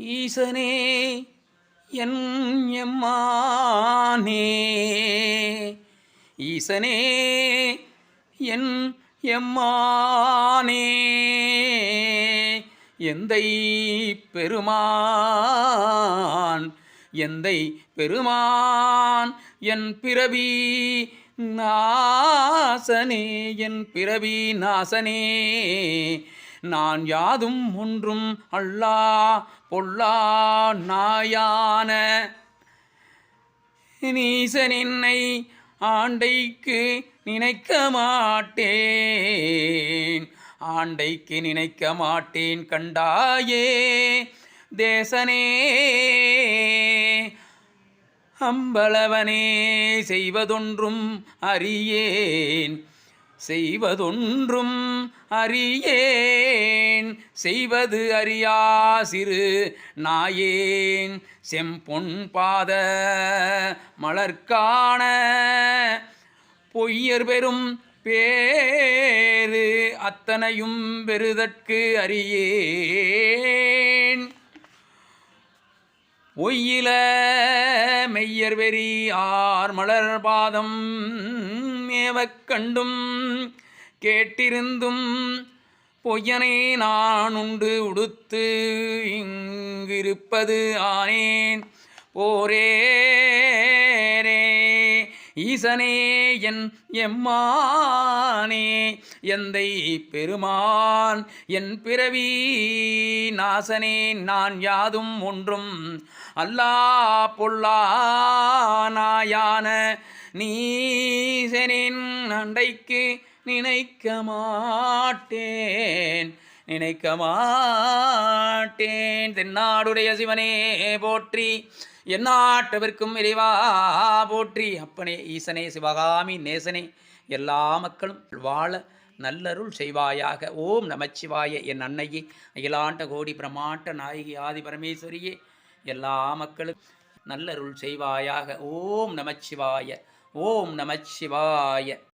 ஈசனே என் எம்மானே. ஈசனே என் எம்மானே. எந்தை பெருமான் எந்தை பெருமான் என் பிறவி நாசனே என் பிறவி நாசனே. நான் யாதும் ஒன்றும் அல்லா பொல்லா நாயான. நீசனின்னை ஆண்டைக்கு நினைக்க மாட்டேன். ஆண்டைக்கு நினைக்க மாட்டேன் கண்டாயே தேசனே. அம்பளவனே செய்வதொன்றும் அறியேன். செய்வதொன்றும் அறியேன். செய்வது அறியா சிறு நாயேன். செம்பொன் பாத மலர்காண பொய்யர் பெறும் பேரு அத்தனையும் பெறுதற்கு அறியேன். பொய்யில மெய்யர் வெறி ஆர் மலர் பாதம் கண்டும் கேட்டிருந்தும் பொய்யனை நான் உண்டு உடுத்து இங்கிருப்பது ஆனேன். போரேரே ஈசனே என் எம்மானே எந்தை பெருமான் என் பிறவி நாசனே நான் யாதும் ஒன்றும் அல்லா பொல்லானாயான நீசனின் அண்டைக்கு நினைக்க மாட்டேன். நினைக்க மாட்டேன். தென்னாடுடைய சிவனே போற்றி எந்நாட்டவர்க்கும் இறைவா போற்றி. அப்பனே ஈசனே சிவகாமி நேசனே எல்லா மக்களும் வாழ நல்லருள் செய்வாயாக. ஓம் நமச்சிவாய என் அன்னையே அகிலாண்ட கோடி பிரமாட்ட நாயகி ஆதி பரமேஸ்வரியே எல்லா மக்களும் நல்லருள் செய்வாயாக. ஓம் நமச்சிவாய ஓம் நமச்சிவாய